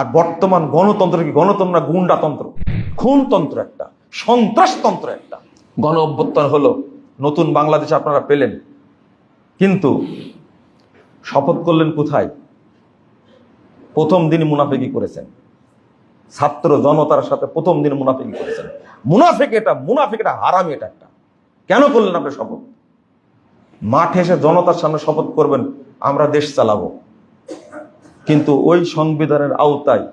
আর বর্তমান গণতন্ত্র কি? গণতন্ত্র গুন্ডাতন্ত্র খুনতন্ত্র একটা সন্ত্রাসতন্ত্র একটা। গণ অভ্যুত্থান হলো, নতুন বাংলাদেশ আপনারা পেলেন। কিন্তু শপথ করলেন কোথায়? প্রথম দিন মুনাফিকি করেছেন। ছাত্র জনতার সাথে প্রথম দিন মুনাফিকি করেছেন। মুনাফিক এটা মুনাফিক এটা হারামি এটা একটা। কেন করলেন আপনি শপথ? মাঠে এসে জনতার সামনে শপথ করবেন, আমরা দেশ চালাবো। কিন্তু ওই সংবিধানের আওতায়,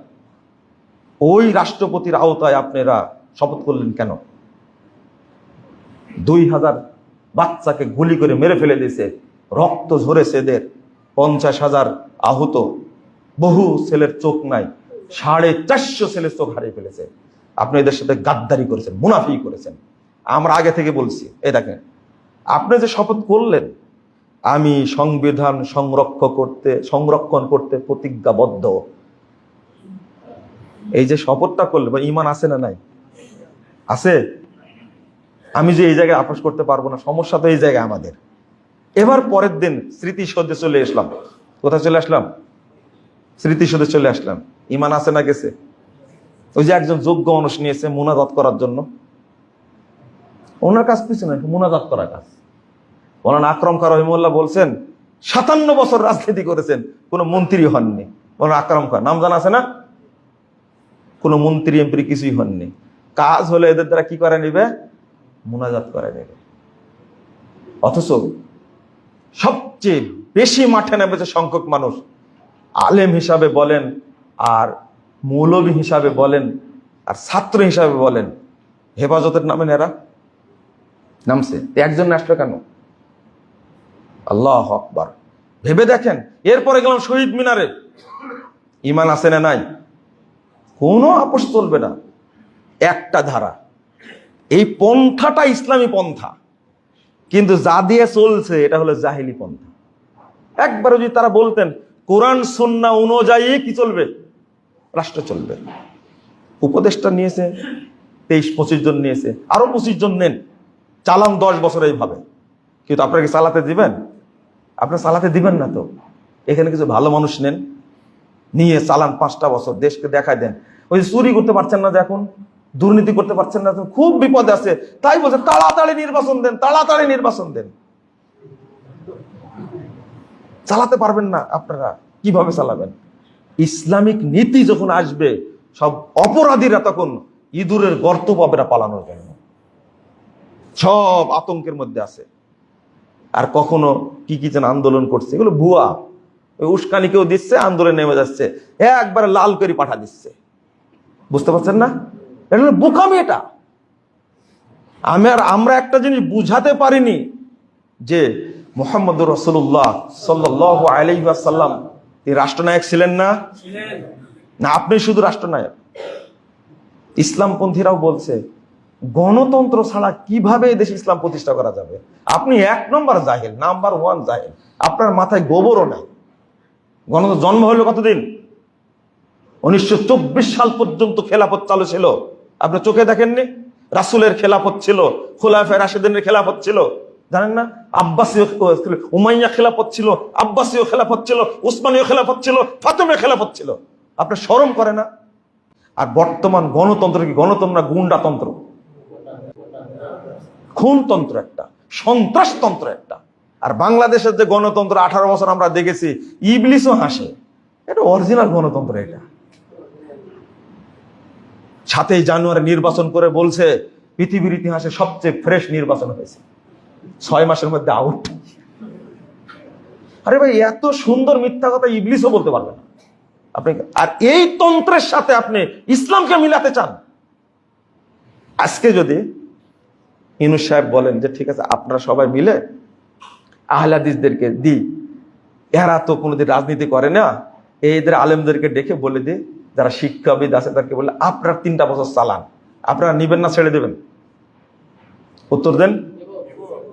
ওই রাষ্ট্রপতির আওতায় আপনারা শপথ করলেন কেন? দুই হাজার বাচ্চাকে গুলি করে মেরে ফেলে দিয়েছে, রক্ত ঝরেছে এদের, পঞ্চাশ হাজার আহত, বহু ছেলের চোখ নাই, সাড়ে চারশো ছেলের চোখ হারিয়ে ফেলেছে। আপনি এদের সাথে গাদ্দারি করেছেন মুনাফি করেছেন। আমরা আগে থেকে বলছি এ দেখেন, আপনি যে শপথ করলেন আমি সংবিধান সংরক্ষণ করতে সংরক্ষণ করতে প্রতিজ্ঞাবদ্ধ। এই যে শপথটা করলে, বা ইমান আছে না নাই? আছে? আমি যে এই জায়গায় আপোষ করতে পারব না, সমস্যা তো এই জায়গায় আমাদের। এবার পরের দিন স্মৃতি সদ্যে চলে আসলাম। কোথায় চলে আসলাম? স্মৃতি সদ্যে চলে আসলাম। ইমান আছে না গেছে? ওই যে একজন যোগ্য মানুষ নিয়েছে মুনাজাত করার জন্য। ওনার কাজ কিছু না মুনাজাত করার কাজ। মৌলান আকরম খান রহিমুল্লাহ বলছেন, সাতান্ন বছর রাজনীতি করেছেন, কোনো মন্ত্রী হননি। মৌলানা আকরম খান নাম জানা আছে না? কোনো মন্ত্রী, এমপি কিছুই হননি। কাজ হলে এদের দ্বারা কি করে নিবে? মোনাজাত করে নেবে। অথচ সবচেয়ে বেশি মাঠে নেমেছে সংখ্যক মানুষ। আলেম হিসাবে বলেন, আর মৌলবী হিসাবে বলেন, আর ছাত্র হিসাবে বলেন, হেফাজতের নামে এরা নামছে। একজন আসলো কেন? আল্লাহ আকবার। ভেবে দেখেন, এরপরে গেলাম শহীদ মিনারে। ইমান আছে না নাই? কোনো আপোষ চলবে না। একটা ধারা, এই পন্থাটা ইসলামী পন্থা। কিন্তু যা দিয়ে চলছে, এটা হলো জাহিলি পন্থা। একবার যদি তারা বলতেন, কোরআন, সন্না অনুযায়ী কি চলবে? রাষ্ট্র চলবে। উপদেশটা নিয়েছে, তেইশ, পঁচিশ জন নিয়েছে, আরও পঁচিশ জন নেন। চালান দশ বছর এইভাবে। কিন্তু আপনাকে চালাতে দিবেন? আপনার চালাতে দিবেন না তো? এখানে কিছু ভালো মানুষ নেন, নিয়ে চালান পাঁচটা বছর, দেশকে দেখায় দেন। ওই চুরি করতে পারছেন না যে এখন, দুর্নীতি করতে পারছেন না খুব বিপদে আছে। তাই বলছে, তাড়াতাড়ি নির্বাচন দেন, তাড়াতাড়ি নির্বাচন দেন। চালাতে পারবেন না আপনারা, কীভাবে চালাবেন? ইসলামিক নীতি যখন আসবে, সব অপরাধীরা তখন ইঁদুরের গর্ত পাবে পালানোর জন্য। সব আতঙ্কের মধ্যে আছে। আর কখনো কি কি যেন আন্দোলন করছে এগুলো ভুয়া। ওই উস্কানি কেউ দিচ্ছে আন্দোলন নেমে যাচ্ছে একবারে লাল করে পাঠা দিচ্ছে। বুঝতে পারছেন না? এটা বোকামি এটা। আমি আর আমরা একটা জিনিস বুঝাতে পারিনি যে মোহাম্মদ রসুল্লাহ সাল্লাহ আলাইসাল্লাম তিনি রাষ্ট্রনায়ক ছিলেন না? না আপনি শুধু রাষ্ট্রনায়ক। ইসলামপন্থীরাও বলছে গণতন্ত্র ছাড়া কীভাবে দেশে ইসলাম প্রতিষ্ঠা করা যাবে? আপনি এক নম্বর জাহেল, নাম্বার ওয়ান জাহেল। আপনার মাথায় গোবরও নাই। গণতন্ত্র জন্ম হলো কতদিন? উনিশশো চব্বিশ সাল পর্যন্ত খেলাফত চালু ছিল। আপনি চোখে দেখেননি? রাসুলের খেলাফত ছিল খোলাফে রাশেদিনের খেলাফত ছিল। জানেন না? আব্বাসীয় উমাইয়া খেলাফত ছিল, আব্বাসীয় খেলাফত ছিল, উসমানীয় খেলাফত ছিল ফাতেমীয় খেলাফত ছিল। আপনার শরম করে না? আর বর্তমান গণতন্ত্র কি গণতন্ত্র গুন্ডাতন্ত্র? খুনতন্ত্র একটা, সন্ত্রাসতন্ত্র একটা। আর বাংলাদেশের যে গণতন্ত্র, আঠারো বছর আমরা দেখেছি, ইবলিসও হাসে। এটা অরিজিনাল গণতন্ত্র এটা। সাতই জানুয়ারি নির্বাচন করে বলছে, পৃথিবীর ইতিহাসে সবচেয়ে ফ্রেশ নির্বাচন হয়েছে। ছয় মাসের মধ্যে আউট আরে ভাই, এত সুন্দর মিথ্যা কথা ইবলিসও বলতে পারবে না। আপনি আর এই তন্ত্রের সাথে আপনি ইসলামকে মিলাতে চান। আজকে যদি ইনু সাহেব বলেন যে, ঠিক আছে, আপনারা সবাই মিলে আহলাদিসদেরকে দিই। এরা তো কোনোদিন রাজনীতি করে না। এদের আলেমদেরকে ডেকে বলে দিই, যারা শিক্ষাবিদ আছে তাদেরকে বলে, আপনার তিনটা বছর চালান। আপনারা নিবেন না, ছেড়ে দেবেন। উত্তর দেন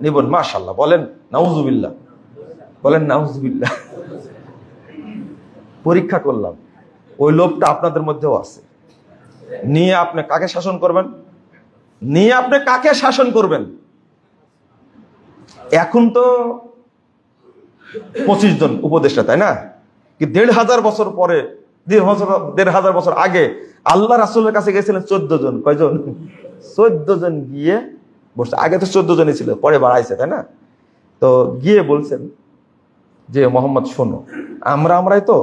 নিবেন মাশাল্লাহ বলেন, নাউজুবিল্লাহ। বলেন, নাউজুবিল্লাহ। পরীক্ষা করলাম। ওই লোভটা আপনাদের মধ্যেও আছে। নিয়ে আপনি কাকে শাসন করবেন? নিয়ে আপনি কাকে শাসন করবেন? এখন তো পঁচিশ জন উপদেষ্টা, তাই না? কি দেড় হাজার বছর পরে, দেড় হাজার বছর আগে আল্লাহ রাসুলের কাছে গেছিলেন চোদ্দ জন। কয়জন? চোদ্দ জন গিয়ে বসছে। আগে তো চোদ্দ জনই ছিল, পরে বাড়াইছে, তাই না? তো গিয়ে বলছেন যে, মোহাম্মদ, শোনো, আমরা আমরাই তো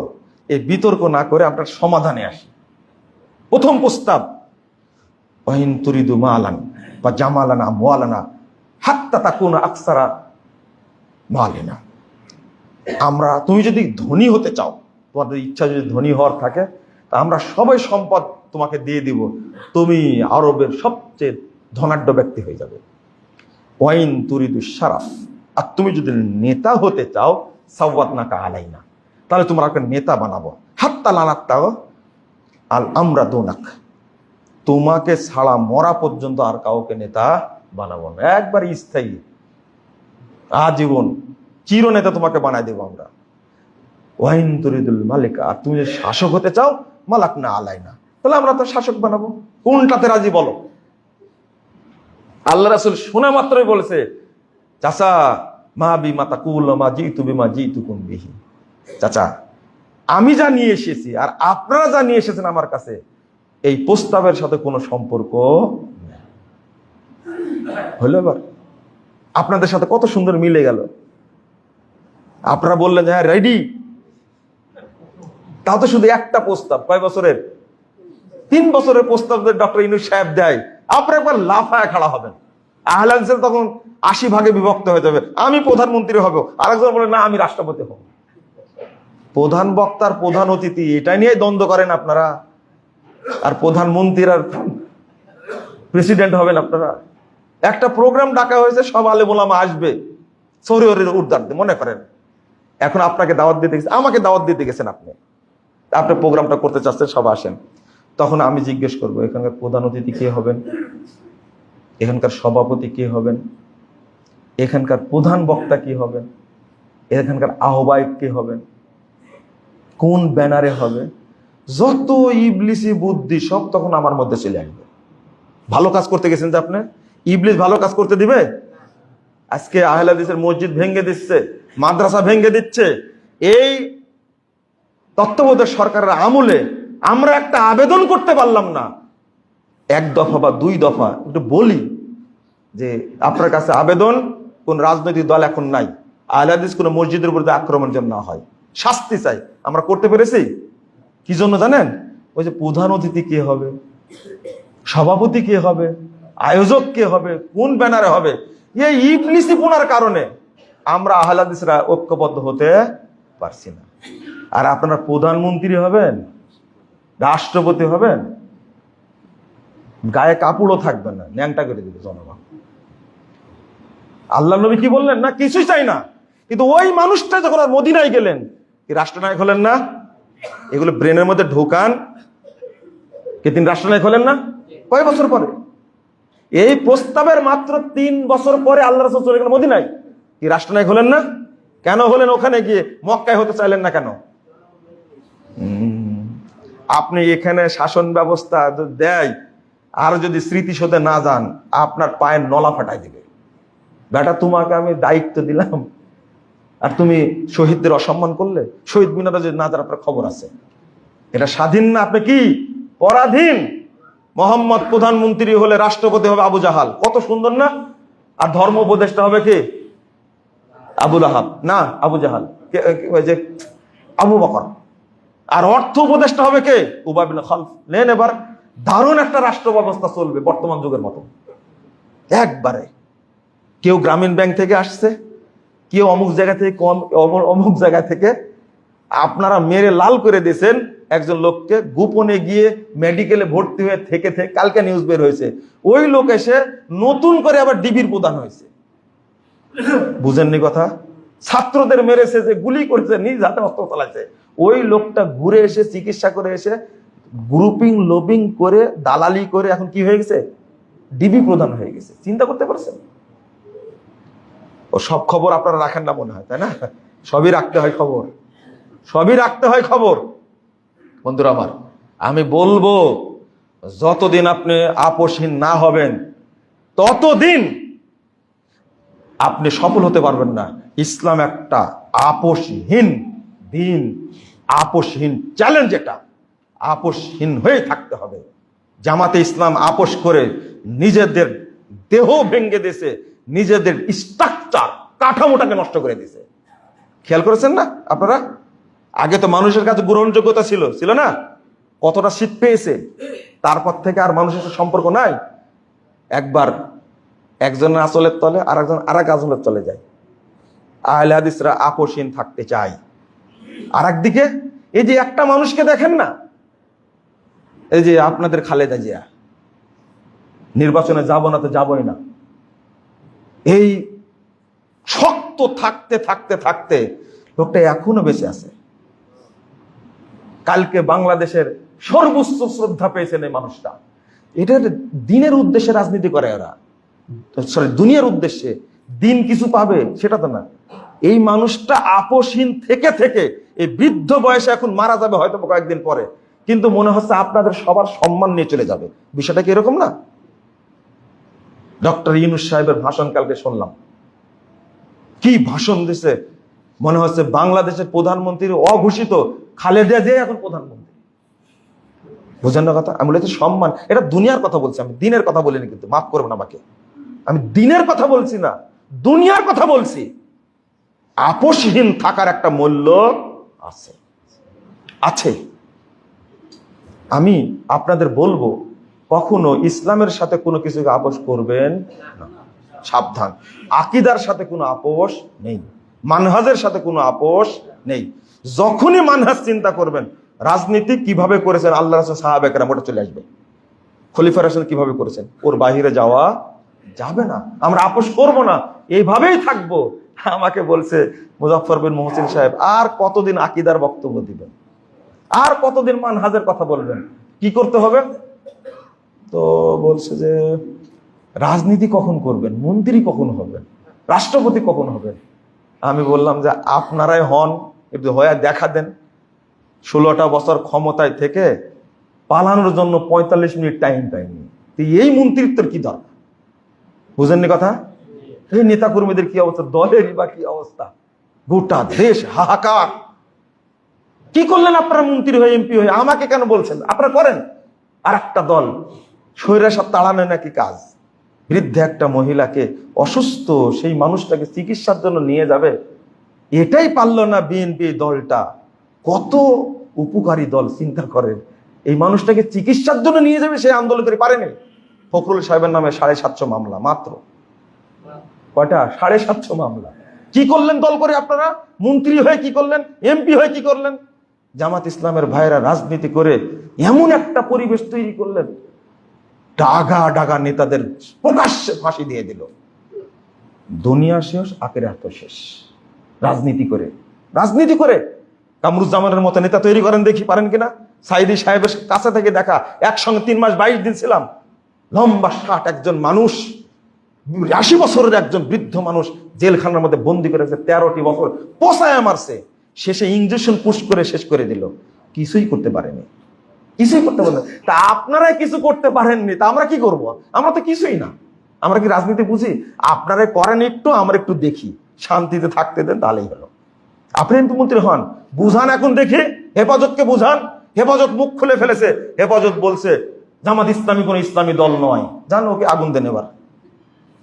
এই বিতর্ক না করে আপনার সমাধানে আসি। প্রথম প্রস্তাব। ওয়াইন তুরিদু মালান বা জামালানা, মোয়ালানা, হাত্তা তাকুন আকসারা মালিনা। আমরা, তুমি যদি ধনী হতে চাও, তোমাদের ইচ্ছা যদি ধনী হওয়ার থাকে, তা আমরা সবাই সম্পদ তোমাকে দিয়ে দিব। তুমি আরবের সবচেয়ে ধনাঢ্য ব্যক্তি হয়ে যাবে। ওয়াইন তুরিদু সারাফ আর তুমি যদি নেতা হতে চাও সাওয়াত নাকা আলাইনা। তাহলে তোমার একটা নেতা বানাবো। হাত্তা লানাত্তাও আল আমরা দোনাক তোমাকে ছাড়া মরা পর্যন্ত আর কাউকে নেতা বানাবো না। একবার স্থায়ী, আজীবন চিরনেতা তোমাকে বানাই দেবো আমরা। ওয়াইন তরিদুল মালিক, আর তুমি যদি শাসক হতে চাও, মালাক না, আলাই না। তাহলে আমরা তো শাসক বানাবো। কোনটাতে রাজি বলো? আল্লাহ রাসুল শোনা মাত্রই বলেছে, চাচা, মা বি মাতা কুল মা জি তুমি মা জি তুকুম বিহি। চাচা, আমি যা নিয়ে এসেছি, আর আপনারা যা নিয়ে এসেছেন আমার কাছে এই প্রস্তাবের সাথে কোনো সম্পর্ক নেই। হলো এবার, আপনাদের সাথে কত সুন্দর মিলে গেল। আপনারা বললেন হ্যাঁ রেডি তাও তো শুধু একটা প্রস্তাব, কয় বছরের? তিন বছরের প্রস্তাব ডক্টর ইনুস সাহেব দেয়, আপনার একবার লাফায় খাড়া হবেন। আহলাদিসের তখন আশি ভাগে বিভক্ত হয়ে যাবে। আমি প্রধানমন্ত্রী হব, আরেকজন বলে, না, আমি রাষ্ট্রপতি হব। প্রধান বক্তার প্রধান অতিথি এটা নিয়ে দ্বন্দ্ব করেন আপনারা। আর প্রধানমন্ত্রীর আর প্রেসিডেন্ট হবেন আপনারা। একটা প্রোগ্রাম ডাকা হয়েছে, সব আলে মোলামা আসবে। শরীরের উদ্ধার্থে মনে করেন? এখন আপনাকে দাওয়াত দিতে গেছে, আমাকে দাওয়াত দিতে গেছেন আপনি। আপনি প্রোগ্রামটা করতে চাচ্ছেন, সব আসেন। তখন আমি জিজ্ঞেস করব, এখানকার প্রধান অতিথি কে হবেন? এখানকার সভাপতি কে হবেন? এখানকার প্রধান বক্তা কি হবেন? এখানকার আহ্বায়ক কে হবেন? কোন ব্যানারে হবে? যত ইবলিসি বুদ্ধি সব তখন আমার মধ্যে চলে আসবে। ভালো কাজ করতে গেছেন যে আপনি? ইবলিস ভালো কাজ করতে দিবে? আজকে আহলাদিসের মসজিদ ভেঙে দিচ্ছে, মাদ্রাসা ভেঙে দিচ্ছে। এই তত্ত্বাবধায়ক সরকারের আমলে আমরা একটা আবেদন করতে পারলাম না। এক দফা বা দুই দফা, একটু বলি যে আপনার কাছে আবেদন, কোন রাজনৈতিক দল এখন নাই। আহলাদিস কোনো মসজিদের উপর আক্রমণ যেন না হয়, শাস্তি চাই। আমরা করতে পেরেছি? কি জন্য জানেন? ওই যে প্রধান অতিথি কে হবে? সভাপতি কে হবে? আয়োজক কে হবে? কোন ব্যানারে হবে? এই কারণে আমরা আহলাদিসরা ঐক্যবদ্ধ হতে পারছি না। আর আপনারা প্রধানমন্ত্রী হবেন? রাষ্ট্রপতি হবেন? গায়ে কাপড়ও থাকবে না। ন্যাংটা করে দিবে জনগণ। আল্লাহ নবী কি বললেন? না, কিছুই চাই না। কিন্তু ওই মানুষটা যখন আর মদিনায় গেলেন, কি রাষ্ট্রনায়ক হলেন না? এগুলো ব্রেনের মধ্যে ঢোকান। কে তিনি রাষ্ট্রনায়ক হলেন না? কয় বছর পরে? এই প্রস্তাবের মাত্র তিন বছর পরে আল্লাহ রসুল চলে গেলেন মদিনায়। কি রাষ্ট্রনায়ক হলেন না? কেন হলেন ওখানে গিয়ে? মক্কায় হতে চাইলেন না কেন? আপনি এখানে শাসন ব্যবস্থা দেয়, আর যদি স্মৃতিশোধে না যান, আপনার পায়ের নলা ফাটাই দিবে। বেটা, তোমাকে আমি দায়িত্ব দিলাম। আর তুমি শহীদদের অসম্মান করলে? শহীদ মিনারে যদি না যার আপনার খবর আছে। এটা স্বাধীন না? আপনি কি? পরাধীন? মোহাম্মদ প্রধানমন্ত্রী হলে রাষ্ট্রপতি হবে আবু জাহাল। কত সুন্দর না? আর ধর্ম উপদেষ্টা হবে কে? আবুল আহাব না, আবু জাহাল। যে আবু বকর। আর অর্থ উপদেষ্টা হবে কে? উবাবিন খালফ। নেন এবার, দারুণ একটা রাষ্ট্র ব্যবস্থা চলবে বর্তমান যুগের মতো। একবারে। কেউ গ্রামীণ ব্যাংক থেকে আসছে কেউ অমুক জায়গা থেকে কম অমুক- জায়গা থেকে আপনারা মেরে লাল করে দিয়েছেন একজন লোককে। গোপনে গিয়ে মেডিকেলে ভর্তি হয়ে থেকে থেকে কালকে নিউজ বের হয়েছে। ওই লোক এসে নতুন করে আবার ডিবির প্রদান হয়েছে। বুঝেননি কথা? ছাত্রদের মেরেছে যে গুলি করেছে, নিজ হাতে অস্ত্র চালাইছে। ওই লোকটা ঘুরে এসে চিকিৎসা করে এসে গ্রুপিং লোবিং করে, দালালি করে এখন কি হয়ে গেছে? ডিবি প্রধান হয়ে গেছে। চিন্তা করতে পারছেন? ও সব খবর আপনারা রাখেন না মনে হয়, তাই না? সবই রাখতে হয় খবর। সবই রাখতে হয় খবর। বন্ধুরা আমার, আমি বলব, যতদিন আপনি আপোষহীন না হবেন, ততদিন আপনি সফল হতে পারবেন না। ইসলাম একটা আপোষহীন দিন, আপোষহীন চ্যালেঞ্জ এটা। আপোষহীন হয়ে থাকতে হবে। জামাতে ইসলাম আপোষ করে নিজেদের দেহ ভেঙ্গে দিয়েছে। নিজেদের স্ট্রাকচার কাঠামোটাকে নষ্ট করে দিয়েছে খেয়াল করেছেন না আপনারা? আগে তো মানুষের কাছে গ্রহণযোগ্যতা ছিল ছিল না? কতটা শীত পেয়েছে? তারপর থেকে আর মানুষের সম্পর্ক নাই। একবার একজনের আসলের তলে আর একজন আর এক আসলের তলে যায়। আহলে হাদিসরা আপোষহীন থাকতে চায়। আর একদিকে এই যে একটা মানুষকে দেখেন না, এই যে আপনাদের খালেদা জিয়া, নির্বাচনে যাব না তো যাবই না। এই শক্ত থাকতে থাকতে থাকতে লোকটা এখনও বেঁচে আছে। কালকে বাংলাদেশের সর্বোচ্চ শ্রদ্ধা পেয়েছেন এই মানুষটা। এটা দিনের উদ্দেশ্যে রাজনীতি করে ওরা। সরি, দুনিয়ার উদ্দেশ্যে। দিন কিছু পাবে, সেটা তো না। এই মানুষটা আপোষহীন থেকে থেকে এই বৃদ্ধ বয়সে এখন মারা যাবে হয়তো কয়েকদিন পরে। কিন্তু মনে হচ্ছে আপনাদের সবার সম্মান নিয়ে চলে যাবে। বিষয়টা কি এরকম না? ডক্টর ইউনুস সাহেবের ভাষণ কালকে শুনলাম। কি ভাষণ দিছে? মনে হচ্ছে বাংলাদেশের প্রধানমন্ত্রী অঘোষিত। খালেদা যে এখন প্রধানমন্ত্রী। বুঝেন না কথা? আমি বলেছি সম্মান। এটা দুনিয়ার কথা বলছি আমি। দিনের কথা বলিনি কিন্তু। মাফ করব না আমাকে। আমি দিনের কথা বলছি না। দুনিয়ার কথা বলছি। আপোষহীন থাকার একটা মূল্য আছে। আছে। আমি আপনাদের বলব কখনো ইসলামের সাথে কোনো কিছুকে আপোষ করবেন সাবধান। আকিদার সাথে কোনো আপোষ নেই। মানহাজের সাথে কোনো আপোষ নেই। যখনই মানহাজ চিন্তা করবেন, রাজনীতি কীভাবে করেছেন, আল্লাহ রাসুল সাহাবেকরাম ওটা চলে আসবে। খলিফা রাসুল কীভাবে করেছেন, ওর বাহিরে যাওয়া যাবে না। আমরা আপোষ করব না। এইভাবেই থাকব। আমাকে বলছে মুজাফর বিন মোহসিন সাহেব, আর কতদিন আকিদার বক্তব্য দিবেন? আর কতদিন মানহাজের কথা বলবেন? কি করতে হবে? তো বলছে যে, রাজনীতি কখন করবেন? মন্ত্রী কখন হবেন? রাষ্ট্রপতি কখন হবেন? আমি বললাম যে, আপনারাই হন, একটু হয়ে দেখা দেন। ষোলোটা বছর ক্ষমতায় থেকে পালানোর জন্য পঁয়তাল্লিশ মিনিট টাইম পাইনি। তো এই মন্ত্রিত্বের কি দরকার? বুঝেননি কথা? এই নেতা কর্মীদের কি অবস্থা? দলেরই বা কি অবস্থা? গোটা দেশ হাহাকার। কি করলেন আপনারা মন্ত্রী হয়ে এমপি হয়ে? আমাকে কেন বলছেন? আপনারা করেন। আর একটা দল স্বৈরাসার তাড়ানো নাকি কাজ? বৃদ্ধ একটা মহিলাকে অসুস্থ, সেই মানুষটাকে চিকিৎসার জন্য নিয়ে যাবে? এটাই পারল না বিএনপি দলটা। কত উপকারী দল, চিন্তা করেন। এই মানুষটাকে চিকিৎসার জন্য নিয়ে যাবে সেই আন্দোলন করে পারেনি। ফখরুল সাহেবের নামে সাড়ে সাতশো মামলা, মাত্র। কয়টা? সাড়ে সাতশো মামলা। কি করলেন দল করে আপনারা? মন্ত্রী হয়ে কি করলেন? এমপি হয়ে কি করলেন? জামাত ইসলামের ভাইরা রাজনীতি করে এমন একটা পরিবেশ তৈরি করলেন। ডাগা ডাগা নেতাদের প্রকাশ্যে ফাঁসি দিয়ে দিল। দুনিয়া শেষ আকের এত শেষ। রাজনীতি করে রাজনীতি করে। কামরুজ্জামানের মতো নেতা তৈরি করেন দেখি, পারেন কিনা? সাইদি সাহেবের কাছে থেকে দেখা, একসঙ্গে তিন মাস বাইশ দিন ছিলাম। লম্বা ষাট একজন মানুষ, আশি বছরের একজন বৃদ্ধ মানুষ জেলখানার মধ্যে বন্দি করে রেখেছে তেরোটি বছর পোষায় মারছে। শেষে ইঞ্জেকশন পুশ করে শেষ করে দিল। কিছুই করতে পারেনি। কিছুই করতে পারেন তা আপনারাই কিছু করতে পারেননি, তা আমরা কি করব? আমরা তো কিছুই না। আমরা কি রাজনীতি বুঝি? আপনারা করেন একটু, আমরা একটু দেখি। শান্তিতে থাকতে দেন, তাহলেই হলো। আপনি মন্ত্রী হন। বুঝান এখন দেখে। হেফাজতকে বুঝান। হেফাজত মুখ খুলে ফেলেছে। হেফাজত বলছে, জামাত ইসলামী কোন ইসলামী দল নয়। জানো ওকে, আগুন দেন এবার।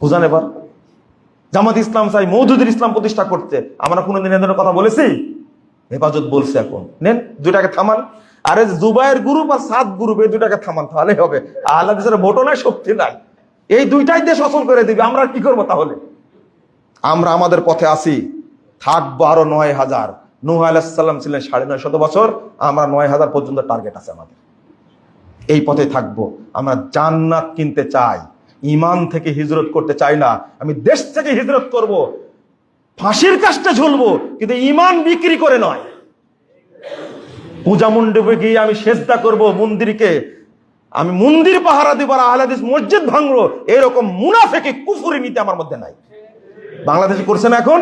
বুঝান এবার। জামাত ইসলাম চাই, মৌদুদের ইসলাম প্রতিষ্ঠা করতে। আমরা কোনোদিন এদের কথা বলেছি? হেফাজত বলছে এখন। নেন দুটাকে থামান। আরে জুবাইয়ের গ্রুপ আর সাত গ্রুপ এই দুটাকে থামান তাহলে হবে। আল্লাহ দেশের ভোটও নাই, শক্তি নাই। এই দুইটাই দেশ অসল করে দিবে, আমরা কি করব তাহলে? আমরা আমাদের পথে আসি থাকব আরও নয় হাজার। নুহ আলাহিসাল্লাম ছিলেন সাড়ে নয় শত বছর, আমরা নয় হাজার পর্যন্ত টার্গেট আছে আমাদের। এই পথে থাকব। আমরা জান্নাত কিনতে চাই। ইমান থেকে হিজরত করতে চাই না। আমি দেশ থেকে হিজরত করব। ফাঁসির কাজটা ঝুলবো, কিন্তু ইমান বিক্রি করে নয়। পূজা মণ্ডপে গিয়ে আমি সেজদা করব মন্দিরকে। আমি মন্দির পাহারা দিব আর আহলাদিস মসজিদ ভাঙবো। এরকম মুনাফেকে কুফুরি নিতে আমার মধ্যে নাই। বাংলাদেশে করছে না এখন?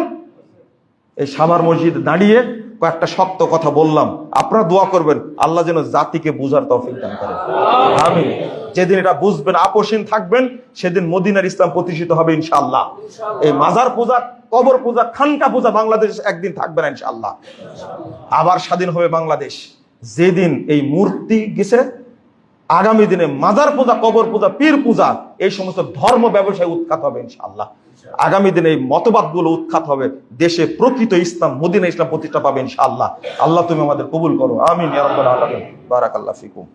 এই সাভার মসজিদ দাঁড়িয়ে কয়েকটা শক্ত কথা বললাম। আপনারা দোয়া করবেন, আল্লাহ যেন জাতিকে বুঝার তৌফিক দান করেন আমি যেদিন এটা বুঝবেন আপোষহীন থাকবেন, সেদিন মদিনার ইসলাম প্রতিষ্ঠিত হবে ইনশাআল্লাহ। এই মাজার পূজা কবর পূজা, খানকা পূজা বাংলাদেশ একদিন থাকবে না ইনশাআল্লাহ। আবার স্বাধীন হবে বাংলাদেশ। যেদিন এই মূর্তি গেছে, আগামী দিনে মাজার পূজা, কবর পূজা, পীর পূজা, এই সমস্ত ধর্ম ব্যবসায় উৎখাত হবে ইনশাআল্লাহ। আগামী দিনে এই মতবাদগুলো উৎখাত হবে। দেশে প্রকৃত ইসলাম, মদিনা ইসলাম প্রতিষ্ঠা পাবে ইনশাআল্লাহ। আল্লাহ তুমি আমাদের কবুল করো। আমিন আলামিন। বারাকাল্লাহ ফিকুম।